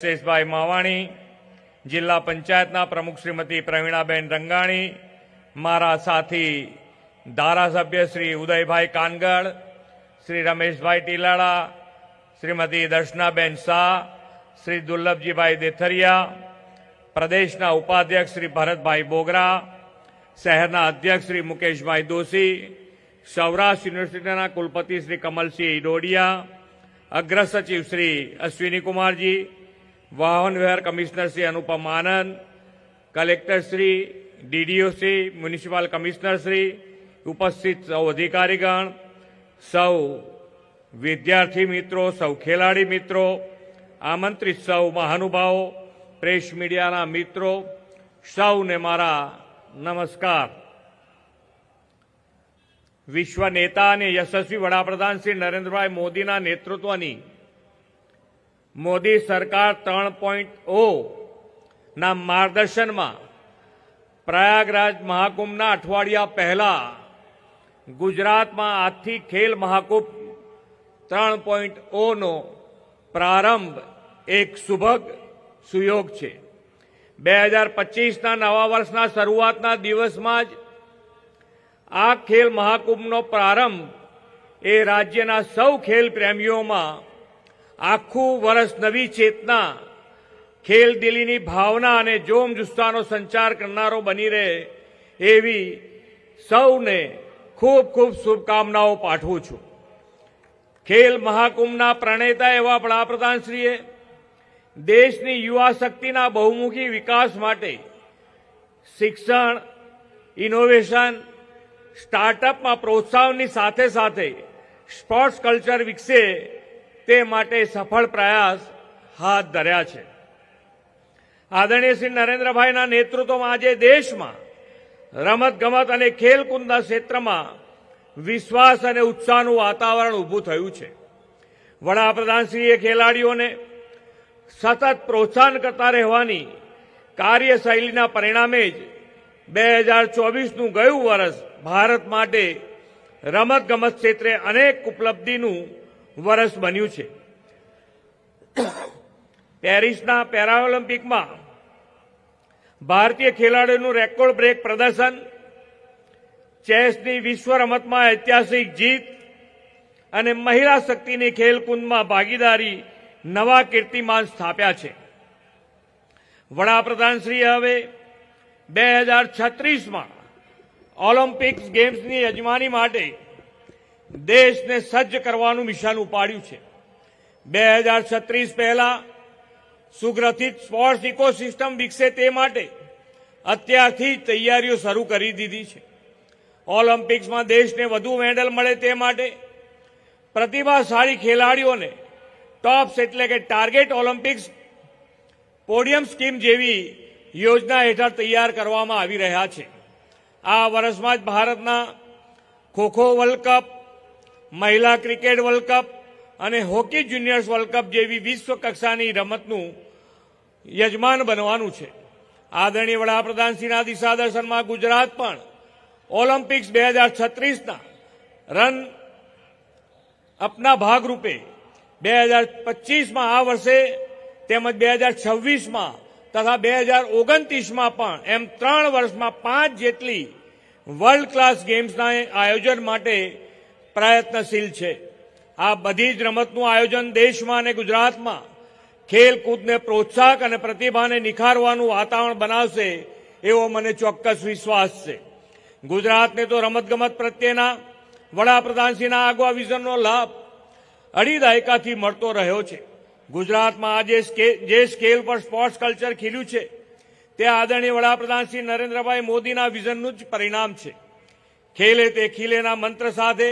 શેષભાઈ માવાણી, જિલ્લા પંચાયતના પ્રમુખ શ્રીમતી પ્રવીણાબેન રંગાણી, મારા સાથી ધારાસભ્ય શ્રી ઉદયભાઈ કાનગડ શ્રી રમેશભાઈ ટીલાળા, શ્રીમતી દર્શનાબેન શાહ, શ્રી દુર્લભજીભાઈ દેથરિયા, પ્રદેશના ઉપાધ્યક્ષ શ્રી ભરતભાઈ બોગરા, શહેરના અધ્યક્ષ શ્રી મુકેશભાઈ દોશી, સૌરાષ્ટ્ર યુનિવર્સિટીના કુલપતિ શ્રી કમલસિંહ ડોડિયા અગ્ર સચિવ શ્રી અશ્વિની કુમારજી વાહન વ્યવહાર commissioner Shri Anupam Anand, collector Shri, DDO Shri, municipal commissioner Shri, ઉપસ્થિત સૌ અધિકારીગણ, સૌ વિદ્યાર્થી મિત્રો, સૌ ખેલાડી મિત્રો, આમંત્રિત સૌ મહાનુભાવો, પ્રેસ મીડિયાના મિત્રો, સૌને મારા નમસ્કાર. વિશ્વ નેતા અને યશસ્વી વડાપ્રધાન શ્રી નરેન્દ્રભાઈ મોદીના નેતૃત્વની મોદી સરકાર ત્રણ પોઈન્ટ ઓ ના માર્ગદર્શનમાં પ્રયાગરાજ મહાકુંભના અઠવાડિયા પહેલા ગુજરાતમાં આજથી ખેલ મહાકુંભ ત્રણ પોઈન્ટ ઓનો પ્રારંભ એક સુભગ સુયોગ છે. બે હજાર પચીસના નવા વર્ષના શરૂઆતના દિવસમાં જ આ ખેલ મહાકુંભનો પ્રારંભ એ રાજ્યના સૌ ખેલ પ્રેમીઓમાં આખું વર્ષ નવી ચેતના, ખેલ દિલીની ભાવના અને જોમ જુસ્સાનો સંચાર કરનારો બની રહે એવી સૌને ખૂબ ખૂબ શુભકામનાઓ પાઠવું છું. ખેલ મહાકુંભના પ્રણેતા એવા વડાપ્રધાનશ્રીએ દેશની યુવા શક્તિના બહુમુખી વિકાસ માટે શિક્ષણ, ઇનોવેશન, સ્ટાર્ટઅપમાં પ્રોત્સાહનની સાથે સાથે સ્પોર્ટ્સ કલ્ચર વિકસે તે માટે સફળ પ્રયાસ હાથ ધર્યા છે. આદરણીય શ્રી નરેન્દ્રભાઈના નેતૃત્વમાં આજે દેશમાં રમત ગમત અને ખેલકૂદના ક્ષેત્રમાં વિશ્વાસ અને ઉત્સાહનું વાતાવરણ ઊભું થયું છે. વડાપ્રધાનશ્રીએ ખેલાડીઓને સતત પ્રોત્સાહન કરતા રહેવાની કાર્યશૈલીના પરિણામે જ બે હજાર ચોવીસનું ગયું વર્ષ ભારત માટે રમત ગમત ક્ષેત્રે અનેક ઉપલબ્ધિનું વર્ષ બન્યું છે. પેરિસના પેરાઓલિમ્પિકમાં ભારતીય ખેલાડીઓનું રેકોર્ડ બ્રેક પ્રદર્શન, ચેસની વિશ્વ રમતમાં ઐતિહાસિક જીત અને મહિલા શક્તિની ખેલકુંદમાં ભાગીદારી નવા કીર્તિમાન સ્થાપ્યા છે. વડાપ્રધાનશ્રીએ હવે બે હજાર છત્રીસમાં ઓલિમ્પિક્સ ગેમ્સની યજમાની માટે દેશને સજ્જ કરવાનું મિશન ઉપાડ્યું છે. બે હજાર છત્રીસ પહેલા સુગ્રથિત સ્પોર્ટ્સ ઇકોસિસ્ટમ વિકસે તે માટે અત્યારથી તૈયારીઓ શરૂ કરી દીધી છે. ઓલિમ્પિક્સમાં દેશને વધુ મેડલ મળે તે માટે પ્રતિભાશાળી ખેલાડીઓને ટોપ્સ એટલે કે ટાર્ગેટ ઓલિમ્પિક્સ પોડિયમ સ્કીમ જેવી યોજના હેઠળ તૈયાર કરવામાં આવી રહ્યા છે. આ વર્ષમાં જ ભારતના ખોખો વર્લ્ડ કપ મહિલા ક્રિકેટ વર્લ્ડ કપ અને હોકી જુનિયર્સ વર્લ્ડ કપ જેવી વિશ્વ કક્ષાની રમતનું યજમાન બનવાનું છે. આદરણીય વડાપ્રધાનશ્રીના દિશાદર્શનમાં ગુજરાત પણ ઓલિમ્પિક્સ બે હજાર છત્રીસના રન અપના ભાગરૂપે બે હજાર પચીસમાં આ વર્ષે તેમજ બે હજાર છવ્વીસમાં તથા બે હજાર ઓગણત્રીસમાં પણ એમ ત્રણ વર્ષમાં પાંચ જેટલી વર્લ્ડ ક્લાસ ગેમ્સના આયોજન માટે પ્રયત્નશીલ છે. આ બધી જ રમતનું આયોજન દેશમાં અને ગુજરાતમાં ખેલકૂદને પ્રોત્સાહક અને પ્રતિભાને નિખારવાનું વાતાવરણ બનાવશે એવો મને ચોક્કસ વિશ્વાસ છે. ગુજરાતને તો રમતગમત પ્રત્યેના વડાપ્રધાનશ્રીના આગવા વિઝનનો લાભ અઢી દાયકાથી મળતો રહ્યો છે. ગુજરાતમાં આજે જે સ્કેલ પર સ્પોર્ટ્સ કલ્ચર ખીલ્યું છે, તે આદરણીય વડાપ્રધાન શ્રી નરેન્દ્રભાઈ મોદીના વિઝનનું જ પરિણામ છે. ખેલે તે ખીલેના મંત્ર સાથે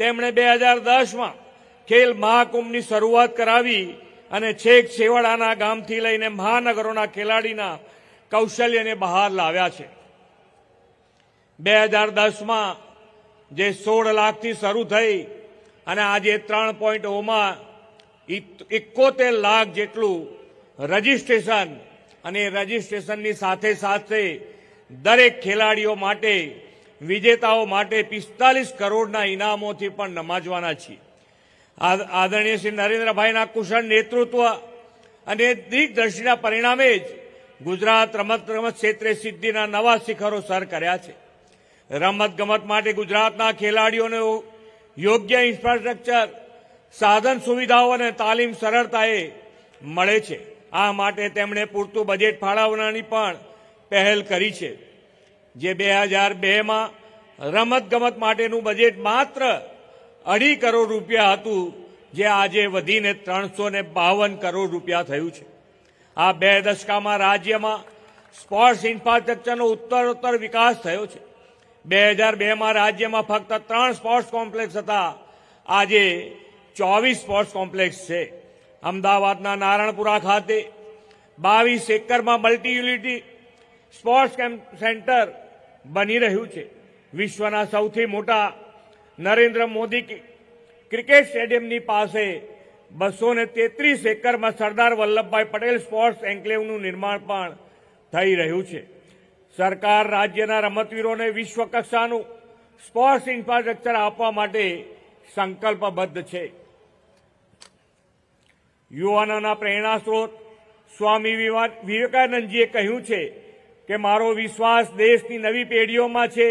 તેમણે બે હજાર દસમાં ખેલ મહાકુંભની શરૂઆત કરાવી અને છેક છેવાડાના ગામથી લઈને મહાનગરોના ખેલાડીના કૌશલ્યને બહાર લાવ્યા છે. બે હજાર દસમાં જે સોળ લાખથી શરૂ થઈ અને આજે ત્રણ પોઈન્ટ ઓમાં એકોતેર લાખ જેટલું રજીસ્ટ્રેશન અને રજીસ્ટ્રેશનની સાથે સાથે દરેક ખેલાડીઓ માટે વિજેતાઓ માટે પિસ્તાલીસ કરોડના ઇનામોથી પણ નમાજવાના છીએ. આદરણીય શ્રી નરેન્દ્રભાઈના કુશળ નેતૃત્વ અને દિગ્દર્શીના પરિણામે જ ગુજરાત રમત ગમત ક્ષેત્રે સિદ્ધિના નવા શિખરો સર કર્યા છે. રમત ગમત માટે ગુજરાતના ખેલાડીઓને યોગ્ય ઇન્ફ્રાસ્ટ્રક્ચર, સાધન સુવિધાઓ અને તાલીમ સરળતાએ મળે છે. આ માટે તેમણે પૂરતું બજેટ ફાળવવાની પણ પહેલ કરી છે. જે બે હજાર બેમાં રમતગમત માટેનું બજેટ માત્ર અઢી કરોડ રૂપિયા હતું, જે આજે વધીને ત્રણસો ને બાવન કરોડ રૂપિયા થયું છે. આ બે દશકામાં રાજ્યમાં સ્પોર્ટ્સ ઇન્ફ્રાસ્ટ્રક્ચરનો ઉત્તરોત્તર વિકાસ થયો છે. બે હજાર બેમાં રાજ્યમાં ફક્ત ત્રણ સ્પોર્ટ્સ કોમ્પ્લેક્સ હતા. આજે ચોવીસ સ્પોર્ટ્સ કોમ્પ્લેક્સ છે. અમદાવાદના નારણપુરા ખાતે બાવીસ એકરમાં multi unity sports camp centre બની રહ્યું છે. વિશ્વના સૌથી મોટા નરેન્દ્ર મોદી ક્રિકેટ સ્ટેડિયમની પાસે બસો ને તેત્રીસ એકરમાં સરદાર વલ્લભભાઈ પટેલ સ્પોર્ટ્સ એન્કલેવનું નિર્માણ પણ થઈ રહ્યું છે. સરકાર રાજ્યના રમતવીરોને વિશ્વ કક્ષાનું સ્પોર્ટ્સ ઇન્ફ્રાસ્ટ્રક્ચર આપવા માટે સંકલ્પબદ્ધ છે. યુવાનોના પ્રેરણા સ્ત્રોત સ્વામી વિવા- વિવેકાનંદજીએ કહ્યું છે કે મારો વિશ્વાસ દેશની નવી પેઢીઓમાં છે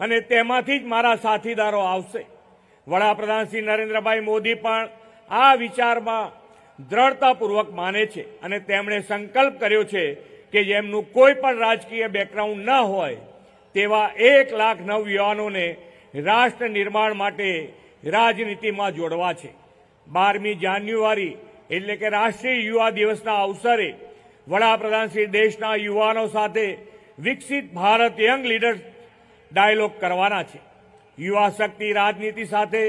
અને તેમાંથી જ મારા સાથીદારો આવશે. વડાપ્રધાન શ્રી નરેન્દ્રભાઈ મોદી પણ આ વિચારમાં દ્રઢતાપૂર્વક માને છે અને તેમણે સંકલ્પ કર્યો છે કે જેમનું કોઈ પણ રાજકીય બેકગ્રાઉન્ડ ન હોય, તેવા એક લાખ નવ યુવાનોને રાષ્ટ્ર નિર્માણ માટે રાજનીતિમાં જોડવા છે. બારમી જાન્યુઆરી એટલે કે રાષ્ટ્રીય યુવા દિવસના અવસરે વડાપ્રધાન શ્રી દેશના યુવાનો સાથે વિકસિત ભારત યંગ લીડર્સ ડાયલોગ કરવાના છે. યુવા શક્તિ રાજનીતિ સાથે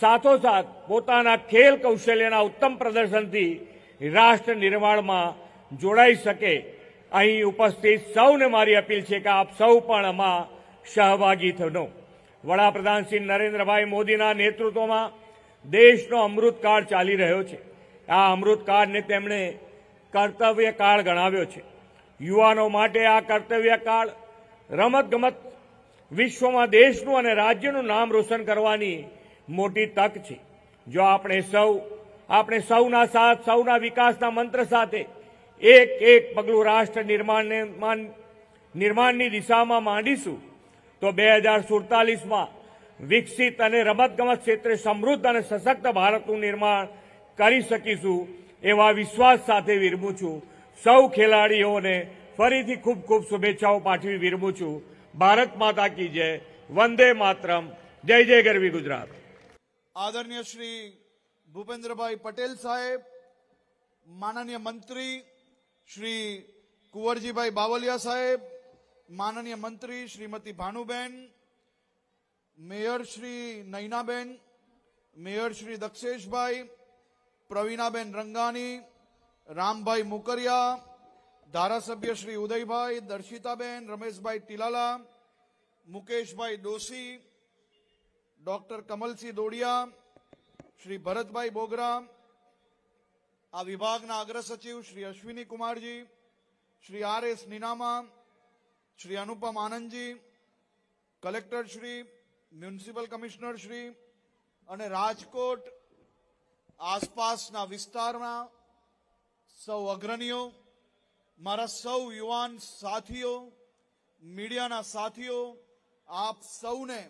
સાથોસાથ પોતાના ખેલ કૌશલ્યના ઉત્તમ પ્રદર્શનથી રાષ્ટ્ર નિર્માણમાં જોડાઈ શકે. અહીં ઉપસ્થિત સૌને મારી અપીલ છે કે આપ સૌ પણ આમાં સહભાગી થનો. વડાપ્રધાન શ્રી નરેન્દ્રભાઈ મોદીના નેતૃત્વમાં દેશનો અમૃતકાળ ચાલી રહ્યો છે. આ અમૃતકાળને તેમણે કર્તવ્ય કાળ ગણાવ્યો છે. યુવાનો માટે આ કર્તવ્ય કાળ રમત વિશ્વમાં દેશનું અને રાજ્યનું નામ રોશન કરવાની મોટી તક છે. જો આપણે સૌ, આપણે સૌના સાથ, સૌના વિકાસના મંત્ર સાથે એક એક પગલું રાષ્ટ્ર નિર્માણ નિર્માણની દિશામાં માંડીશું, તો બે હજાર સુડતાલીસમાં વિકસિત અને રમતગમત ક્ષેત્રે સમૃદ્ધ અને સશક્ત ભારતનું નિર્માણ કરી શકીશું એવા વિશ્વાસ સાથે વિરમું છું. સૌ ખેલાડીઓને ફરીથી ખૂબ ખૂબ શુભેચ્છાઓ પાઠવી વિરમું છું. ભારત માતા કી જય. વંદે માતરમ. જય જય ગરવી ગુજરાત. આદરણીય શ્રી ભૂપેન્દ્રભાઈ પટેલ સાહેબ, માનનીય મંત્રી શ્રી કુંવરજીભાઈ બાવલિયા સાહેબ, માનનીય મંત્રી શ્રીમતી ભાનુબેન, મેયર શ્રી નૈનાબેન, મેયર શ્રી દક્ષેશભાઈ પ્રવીણાબેન રંગાની રામભાઈ મુકરિયા, ધારાસભ્ય શ્રી ઉદયભાઈ, દર્શિતાબેન, રમેશભાઈ ટીલાલા, મુકેશભાઈ દોશી ડોક્ટર કમલસિંહ દોડિયા, શ્રી ભરતભાઈ બોગરા, આ વિભાગના અગ્ર સચિવ Shri Ashwini Kumar ji, Shri R S Ninama, Shri Anupam Anandji, collector Shri, municipal commissioner Shri અને રાજકોટ આસપાસના વિસ્તારના સૌ અગ્રણીઓ, મારા સૌ યુવાન સાથીઓ, મીડિયાના સાથીઓ, આપ સૌને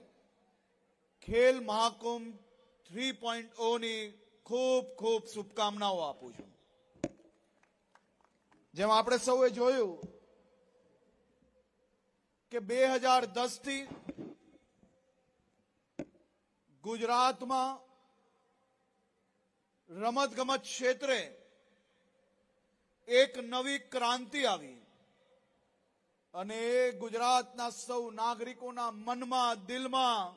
ખેલ મહાકુંભ થ્રી પોઈન્ટ ઓની ખૂબ ખૂબ શુભકામનાઓ આપું છું. જેમ આપણે સૌએ જોયું કે બે હજાર દસથી ગુજરાતમાં રમત ગમત ક્ષેત્રે એક નવી ક્રાંતિ આવી અને ગુજરાતના સૌ નાગરિકોના મનમાં, દિલમાં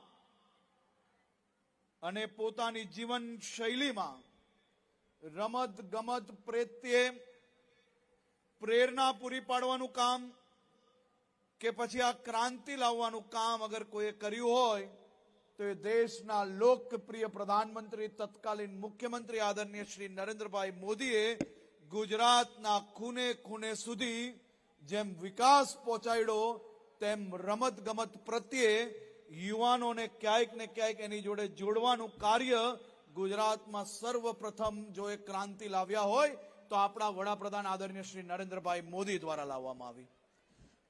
અને પોતાની જીવન શૈલીમાં રમત ગમત પ્રત્યે પ્રેરણા પૂરી પાડવાનું કામ કે પછી આ ક્રાંતિ લાવવાનું કામ અગર કોઈએ કર્યું હોય તો એ દેશના લોકપ્રિય પ્રધાનમંત્રી, તત્કાલીન મુખ્યમંત્રી આદરણીય શ્રી નરેન્દ્રભાઈ મોદીએ ગુજરાતના ખૂને ખૂને સુધી જેમ વિકાસ પહોંચાડ્યો, તેમ રમત ગમત પ્રત્યે યુવાનોને ક્યાંક ને ક્યાંક એની જોડે જોડવાનું કાર્ય ગુજરાતમાં સર્વપ્રથમ જો એ ક્રાંતિ લાવ્યા હોય, તો આપણા વડાપ્રધાન આદરણીય શ્રી નરેન્દ્રભાઈ મોદી દ્વારા લાવવામાં આવી.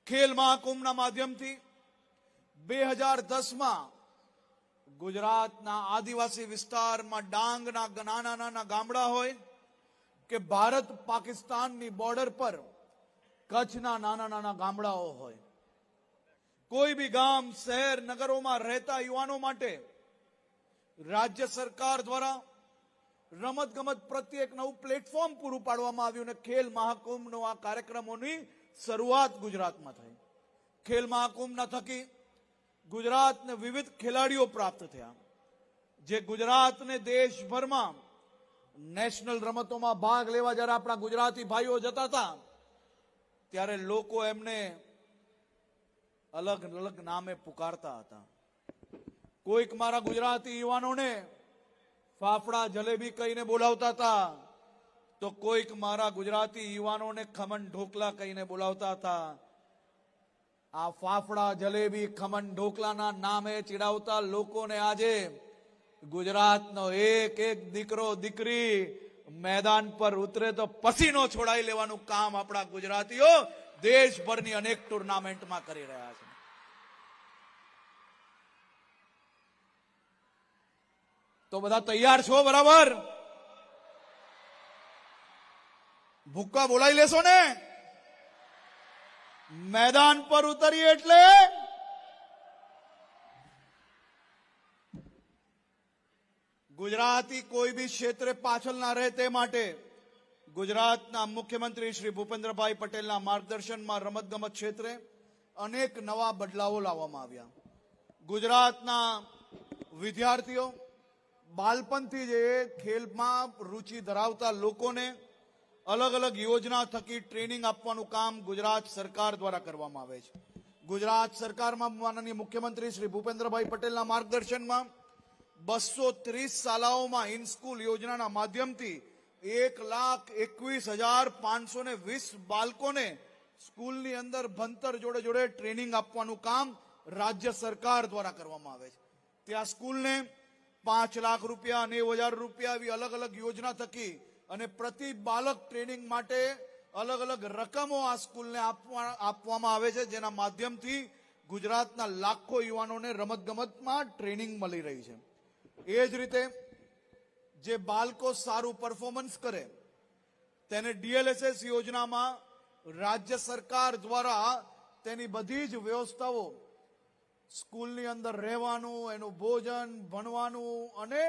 ખેલ મહાકુંભના માધ્યમથી બે હજાર દસમાં ગુજરાતના આદિવાસી વિસ્તારમાં ડાંગના નાના નાના ગામડા હોય કે ભારત પાકિસ્તાનની બોર્ડર પર કચ્છના નાના નાના ગામડાઓ હોય. કોઈ બી ગામ, શહેર, નગરોમાં રહેતા યુવાનો માટે રાજ્ય સરકાર દ્વારા રમત ગમત પ્રત્યે એક નવું પ્લેટફોર્મ પૂરું પાડવામાં આવ્યું અને ખેલ મહાકુંભનો આ કાર્યક્રમોની શરૂઆત ગુજરાતમાં થઈ. ખેલ મહાકુંભના થકી ગુજરાતને વિવિધ ખેલાડીઓ પ્રાપ્ત થયા. જે ગુજરાતને દેશભરમાં નેશનલ રમતોમાં ભાગ લેવા જ્યારે આપણા ગુજરાતી ભાઈઓ જતા હતા, ત્યારે લોકો એમને અલગ અલગ નામે પુકારતા હતા. કોઈક મારા ગુજરાતી યુવાનોને ફાફડા જલેબી કહીને બોલાવતા હતા, તો કોઈક મારા ગુજરાતી યુવાનોને ખમણ ઢોકલા કહીને બોલાવતા હતા આ ફાફડા જલેબી ખમણ ઢોકલાના નામે ચીડાવતા લોકોને આજે ગુજરાતનો એક એક દીકરો, દીકરી મેદાન પર ઉતરે તો પસીનો છોડાઈ લેવાનું કામ આપણા ગુજરાતીઓ દેશભરની અનેક ટુર્નામેન્ટમાં કરી રહ્યા છે. તો બધા તૈયાર છો બરાબર? ભૂક્કા બોલાવી લેશો ને? મેદાન પર ઉતરીએ એટલે ગુજરાતી કોઈ બી ક્ષેત્રે પાછળ ના રહે તે માટે ગુજરાતના મુખ્યમંત્રી શ્રી ભૂપેન્દ્રભાઈ પટેલના માર્ગદર્શનમાં રમતગમત ક્ષેત્રે અનેક નવા બદલાવો લાવવામાં આવ્યા. ગુજરાતના વિદ્યાર્થીઓ, બાળપણથી જે ખેલમાં રુચિ ધરાવતા લોકોને અલગ અલગ યોજના થકી ટ્રેનિંગ આપવાનું કામ ગુજરાત સરકાર દ્વારા કરવામાં આવે છે. ગુજરાત સરકારમાં માનનીય મુખ્યમંત્રી શ્રી ભૂપેન્દ્રભાઈ પટેલના માર્ગદર્શનમાં બસો ત્રીસ શાળાઓમાં ઇન સ્કૂલ યોજનાના માધ્યમથી એક લાખ એકવીસ હજાર પાંચસો ને વીસ બાળકોને સ્કૂલની અંદર ભણતર જોડે જોડે ટ્રેનિંગ આપવાનું કામ રાજ્ય સરકાર દ્વારા કરવામાં આવે છે. ત્યાં સ્કૂલને પાંચ લાખ રૂપિયા, નેવ હજાર રૂપિયા એવી અલગ અલગ યોજના થકી અને પ્રતિ બાળક ટ્રેનિંગ માટે અલગ અલગ રકમો આ સ્કૂલને આપવા આપવામાં આવે છે, જેના માધ્યમથી ગુજરાતના લાખો યુવાનોને રમતગમતમાં ટ્રેનિંગ મળી રહી છે. એ જ રીતે જે બાળકો સારું પરફોર્મન્સ કરે, તેને ડીએલએસએસ યોજનામાં રાજ્ય સરકાર દ્વારા તેની બધી જ વ્યવસ્થાઓ સ્કૂલની અંદર રહેવાનું, એનું ભોજન, ભણવાનું અને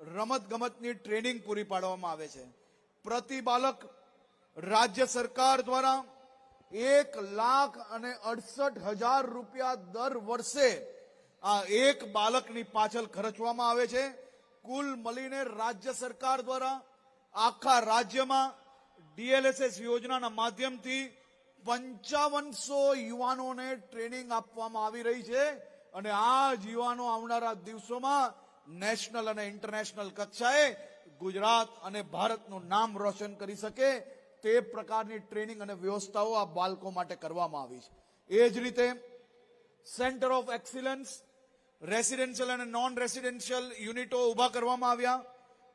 રમત ગમતની ટ્રેનિંગ પૂરી પાડવામાં આવે છે. પ્રતિ બાલક રાજ્ય સરકાર દ્વારા એક લાખ અને અડસઠ હજાર રૂપિયા દર વર્ષે આ એક બાળકની પાછળ ખર્ચવામાં આવે છે. કુલ મળીને રાજ્ય સરકાર દ્વારા આખા રાજ્યમાં ડીએલએસએસ યોજનાના માધ્યમથી પંચાવનસો યુવાનોને ટ્રેનિંગ આપવામાં આવી રહી છે. અને આ જ યુવાનો આવનારા દિવસોમાં નેશનલ અને ઇન્ટરનેશનલ કક્ષાએ ગુજરાત અને ભારતનું નામ રોશન કરી શકે તે પ્રકારની ટ્રેનિંગ અને વ્યવસ્થાઓ આ બાળકો માટે કરવામાં આવી છે. એ જ રીતે સેન્ટર ઓફ એક્સિલન્સ, રેસિડેન્શિયલ અને નોન રેસિડેન્શિયલ યુનિટો ઊભા કરવામાં આવ્યા.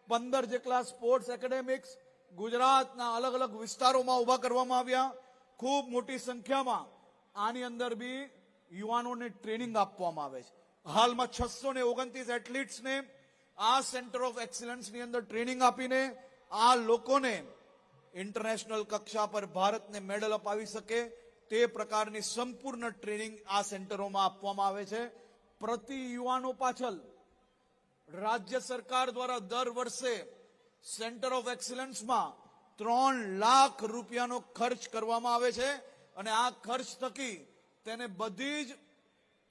પંદર જેટલા સ્પોર્ટ્સ એકેડેમિક્સ ગુજરાતના અલગ અલગ વિસ્તારોમાં ઊભા કરવામાં આવ્યા. ખૂબ મોટી સંખ્યામાં આની અંદર બી યુવાનોને ટ્રેનિંગ આપવામાં આવે છે. હાલમાં છસો ને ઓગણત્રીસ એથ્લીટ્સને આ સેન્ટર ઓફ એક્સલન્સની અંદર ટ્રેનિંગ આપીને આ લોકોને ઇન્ટરનેશનલ કક્ષા પર ભારતને મેડલ અપાવી શકે તે પ્રકારની સંપૂર્ણ ટ્રેનિંગ આ સેન્ટરોમાં આપવામાં આવે છે. પ્રતિ યુવાનો પાછળ રાજ્ય સરકાર દ્વારા દર વર્ષે સેન્ટર ઓફ એક્સિલન્સમાં ત્રણ લાખ રૂપિયાનો ખર્ચ કરવામાં આવે છે અને આ ખર્ચ થકી તેને બધી જ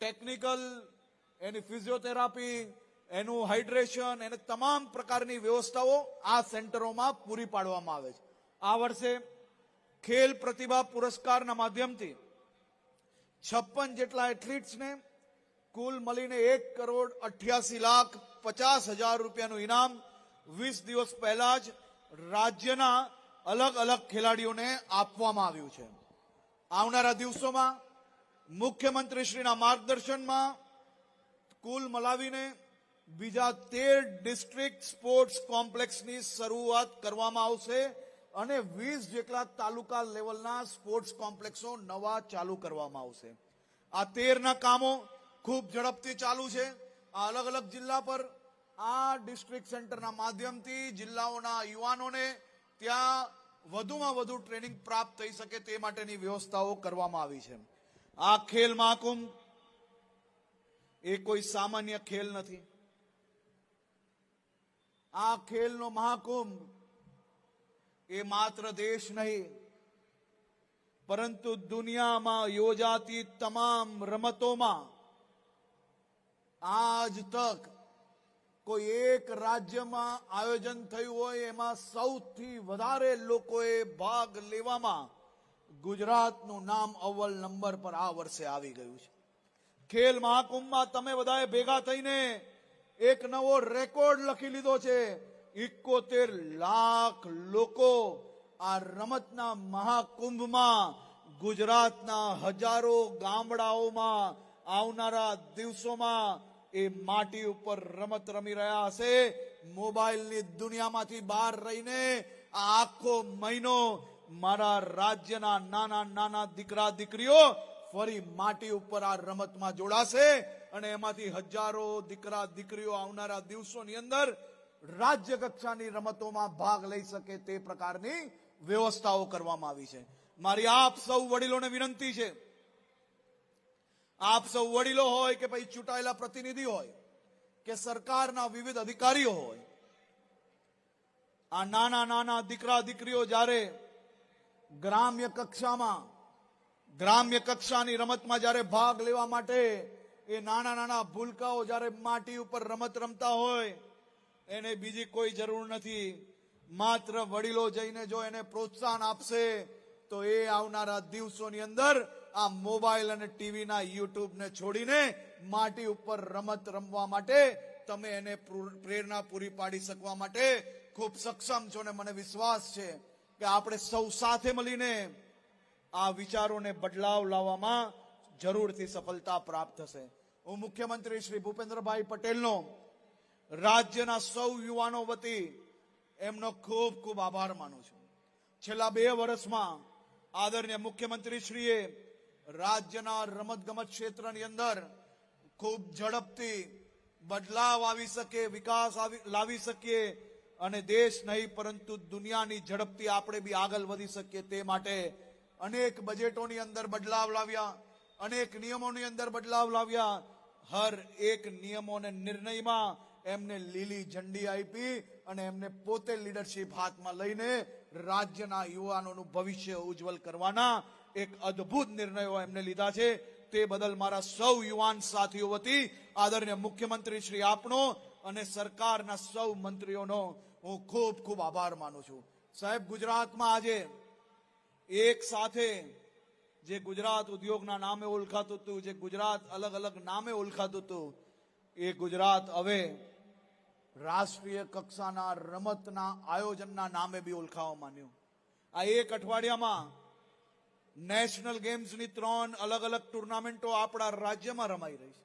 ટેકનિકલ એની ફિઝિયોથેરાપી, એનું હાઇડ્રેશન, એને તમામ પ્રકારની વ્યવસ્થાઓ આ સેન્ટરોમાં પૂરી પાડવામાં આવે છે. આ વર્ષે ખેલ પ્રતિભા પુરસ્કારના માધ્યમથી છપ્પન જેટલા એથ્લીટ્સને કુલ મળીને એક કરોડ અઠ્યાસી લાખ પચાસ હજાર રૂપિયાનું ઇનામ વીસ દિવસ પહેલા જ રાજ્યના અલગ અલગ ખેલાડીઓને આપવામાં આવ્યું છે. આવનારા દિવસોમાં મુખ્યમંત્રીશ્રીના માર્ગદર્શનમાં કુલ મલાવીને બીજા તેર ડિસ્ટ્રિક્ટ સ્પોર્ટ્સ કોમ્પ્લેક્સની શરૂઆત કરવામાં આવશે અને વીસ જેટલા તાલુકા લેવલના સ્પોર્ટ્સ કોમ્પ્લેક્સો નવા ચાલુ કરવામાં આવશે. આ તેરના કામો ખૂબ ઝડપથી ચાલુ છે. આ અલગ અલગ જિલ્લા પર આ ડિસ્ટ્રિક્ટ સેન્ટરના માધ્યમથી જિલ્લાઓના યુવાનોને ત્યાં વધુમાં વધુ ટ્રેનિંગ પ્રાપ્ત થઈ શકે તે માટેની વ્યવસ્થાઓ કરવામાં આવી છે. આ ખેલ મહાકુંભ એ કોઈ સામાન્ય ખેલ નથી. આ ખેલનો મહાકુંભ એ માત્ર દેશ નહીં, પરંતુ દુનિયામાં યોજાતી તમામ રમતોમાં આજ તક કોઈ એક રાજ્યમાં આયોજન થયું હોય એમાં સૌથી વધારે લોકોએ ભાગ લેવામાં ગુજરાતનું નામ અવ્વલ નંબર પર આ વર્ષે આવી ગયું છે. ખેલ મહાકુંભમાં તમે બધાએ ભેગા થઈને એક નવો રેકોર્ડ લખી લીધો છે. ઇકોતેર લાખ લોકો આ રમતના મહાકુંભમાં, ગુજરાતના હજારો ગામડાઓમાં આવનારા દિવસોમાં એ માટી ઉપર રમત રમી રહ્યા હશે. મોબાઈલની દુનિયામાંથી બહાર રહીને આખો મહિનો મારા રાજ્યના નાના નાના દીકરા દીકરીઓ ફરી માટી ઉપર આ રમતમાં જોડાશે અને એમાંથી હજારો દીકરા, દીકરીઓ આવનારા દિવસોની અંદર રાજ્ય કક્ષાની રમતોમાં ભાગ લઈ શકે તે પ્રકારની વ્યવસ્થાઓ કરવામાં આવી છે. મારી આપ સૌ વડીલોને વિનંતી છે. આપ સૌ વડીલો હોય કે પછી ચૂંટાયેલા પ્રતિનિધિ હોય કે સરકારના વિવિધ અધિકારીઓ હોય, આ નાના નાના દીકરા, દીકરીઓ જ્યારે ગ્રામ્ય કક્ષામાં ગ્રામ્ય કક્ષાની રમતમાં જ્યારે ભાગ લેવા માટે એ નાના નાના ભૂલકાઓ જ્યારે માટી ઉપર રમત રમતા હોય, એને બીજી કોઈ જરૂર નથી. માત્ર વડીલો જઈને જો એને પ્રોત્સાહન આપશે, તો એ આવનારા દિવસોની અંદર આ મોબાઈલ અને ટીવીના યુટ્યુબને છોડીને માટી ઉપર રમત રમવા માટે તમે એને પ્રો- પ્રેરણા પૂરી પાડી શકવા માટે ખૂબ સક્ષમ છો ને મને વિશ્વાસ છે કે આપણે સૌ સાથે મળીને આ વિચારોને બદલાવ લાવવામાં જરૂરથી સફળતા પ્રાપ્ત થશે. હું મુખ્યમંત્રી શ્રી ભૂપેન્દ્રભાઈ પટેલનો રાજ્યના સૌ યુવાનો વતી એમનો ખૂબ ખૂબ આભાર માનું છું. છેલ્લા બે વર્ષમાં આદરણીય મુખ્યમંત્રી શ્રીએ રાજ્યના રમતગમત ક્ષેત્રની અંદર ખૂબ ઝડપથી બદલાવ આવી શકે, વિકાસ લાવી શકીએ અને દેશ નહીં, પરંતુ દુનિયાની ઝડપથી આપણે બી આગળ વધી શકીએ તે માટે અનેક બજેટોની અંદર બદલાવ લાવ્યા, અનેક નિયમોની અંદર બદલાવ લાવ્યા. હર એક નિયમો અને નિર્ણયમાં એમને લીલી ઝંડી આપી અને એમને પોતે લીડરશિપ હાથમાં લઈને રાજ્યના યુવાનોનું ભવિષ્ય ઉજ્જવલ કરવાના એક અદ્ભુત નિર્ણયો એમને લીધા છે. તે બદલ મારા સૌ યુવાન સાથીઓ વતી આદરણીય મુખ્યમંત્રી શ્રી આપનો અને સરકારના સૌ મંત્રીઓનો હું ખૂબ ખૂબ આભાર માનું છું. સાહેબ, ગુજરાતમાં આજે એક સાથે જે ગુજરાત ઉદ્યોગના નામે ઓળખાતું હતું, જે ગુજરાત અલગ અલગ નામે ઓળખાતું હતું, એ ગુજરાત હવે રાષ્ટ્રીય કક્ષાના રમતના આયોજનના નામે બી ઓળખાવા માંડ્યું. આ એક અઠવાડિયામાં નેશનલ ગેમ્સની ત્રણ અલગ અલગ ટુર્નામેન્ટો આપણા રાજ્યમાં રમાઈ રહી છે.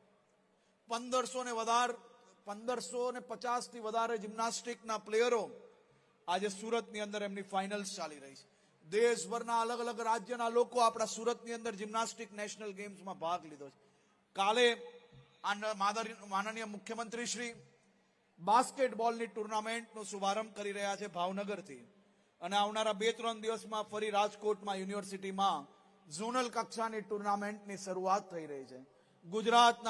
પંદરસો ને વધારે, પંદરસો ને પચાસથી વધારે જિમ્નાસ્ટિકના પ્લેયરો આજે સુરતની અંદર એમની ફાઇનલ્સ ચાલી રહી છે. દેશભરના અલગ અલગ રાજ્યના લોકો આપણા સુરતની અંદર જિમ્નાસ્ટિક નેશનલ ગેમ્સમાં ભાગ લીધો છે. કાલે માનનીય મુખ્યમંત્રી શ્રી બાસ્કેટબોલની ટુર્નામેન્ટનો શુભારંભ કરી રહ્યા છે ભાવનગરથી. અને આવનારા બે ત્રણ દિવસમાં ફરી રાજકોટમાં યુનિવર્સિટીમાં ઝોનલ કક્ષાની ટુર્નામેન્ટની શરૂઆત થઈ રહી છે. ગુજરાતના